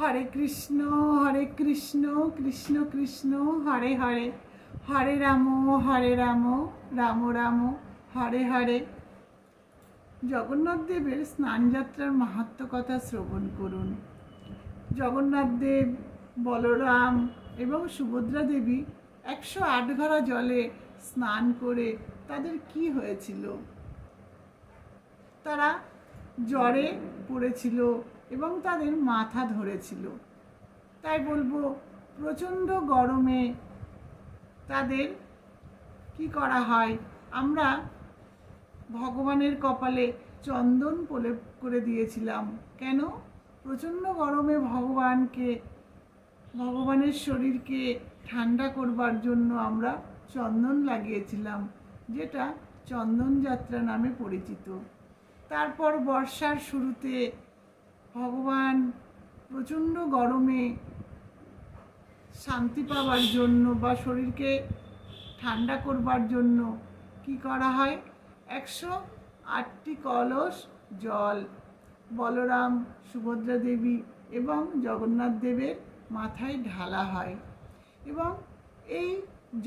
হরে কৃষ্ণ হরে কৃষ্ণ কৃষ্ণ কৃষ্ণ, হরে হরে। হরে রাম হরে রাম রাম রাম, হরে হরে। জগন্নাথ দেবের স্নানযাত্রার মাহাত্ম কথা শ্রবণ করুন। জগন্নাথ দেব, বলরাম এবং সুভদ্রা দেবী একশো আট ঘরা জলে স্নান করে তাদের কি হয়েছিল? তারা জ্বরে পড়েছিল। এবং তাদের মাথা ধরেছিল। তাই বলব, প্রচণ্ড গরমে তাদের কি করা হয়? আমরা ভগবানের কপালে চন্দন প্রলেপ করে দিয়েছিলাম। কেন? প্রচণ্ড গরমে ভগবানকে, ভগবানের শরীরকে ঠান্ডা করবার জন্য আমরা চন্দন লাগিয়েছিলাম, যেটা চন্দন যাত্রা নামে পরিচিত। তারপর বর্ষার শুরুতে ভগবান প্রচণ্ড গরমে শান্তি পাওয়ার জন্য বা শরীরকে ঠান্ডা করবার জন্য কি করা হয়? একশো আটটি কলস, জল, বলরাম, সুভদ্রা দেবী এবং জগন্নাথ দেবের মাথায় ঢালা হয় এবং এই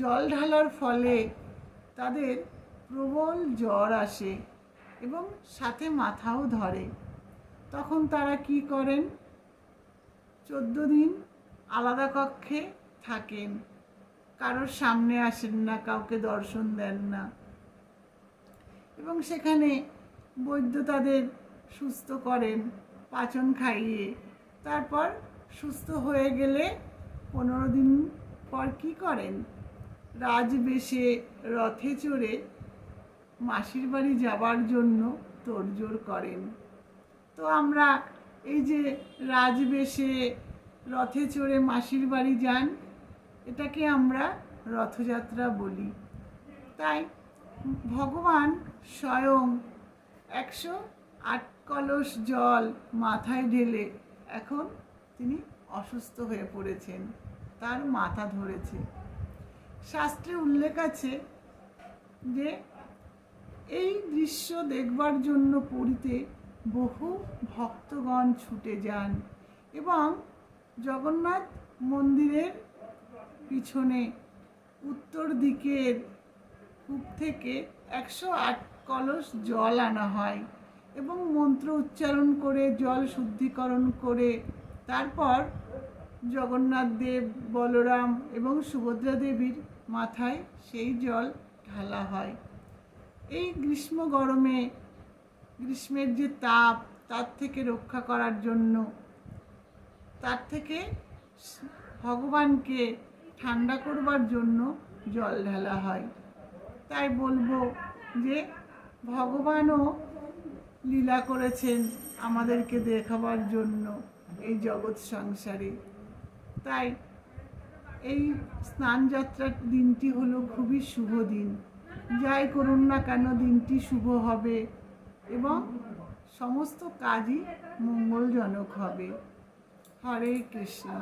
জল ঢালার ফলে তাদের প্রবল জ্বর আসে এবং সাথে মাথাও ধরে। তখন তারা কি করেন? চোদ্দ দিন আলাদা কক্ষে থাকেন। কারোর সামনে আসেন না, কাউকে দর্শন দেন না। এবং সেখানে বৈদ্য তাদের সুস্থ করেন, পাচন খাইয়ে। তারপর সুস্থ হয়ে গেলে পনেরো দিন পর কি করেন? রাজবেশে রথে চড়ে মাসির বাড়ি যাবার জন্য তোড়জোড় করেন। তো আমরা এই যে রাজবেশে রথে চড়ে মাসির বাড়ি যান, এটাকে আমরা রথযাত্রা বলি। তাই ভগবান স্বয়ং একশো আট কলস জল মাথায় ঢেলে এখন তিনি অসুস্থ হয়ে পড়েছেন, তার মাথা ধরেছে। শাস্ত্রে উল্লেখ আছে যে, এই দৃশ্য দেখবার জন্য পুরীতে বহু ভক্তগণ ছুটে যান এবং জগন্নাথ মন্দিরের পিছনে উত্তর দিকের কূপ থেকে একশো আট কলস জল আনা হয় এবং মন্ত্র উচ্চারণ করে, জল শুদ্ধিকরণ করে। তারপর জগন্নাথ দেব, বলরাম এবং সুভদ্রা দেবীর মাথায় সেই জল ঢালা হয়। এই গ্রীষ্ম গরমে গ্রীষ্মের যে তাপ, তার থেকে রক্ষা করার জন্য, তার থেকে ভগবানকে ঠান্ডা করবার জন্য জল ঢালা হয়। তাই বলব যে, ভগবানও লীলা করেছেন আমাদেরকে দেখাবার জন্য এই জগৎ সংসারে। তাই এই স্নানযাত্রার দিনটি হলো খুবই শুভ দিন। যাই করুন না কেন, দিনটি শুভ হবে। এবং সমস্ত কাজই মঙ্গলজনক হবে। হরে কৃষ্ণ।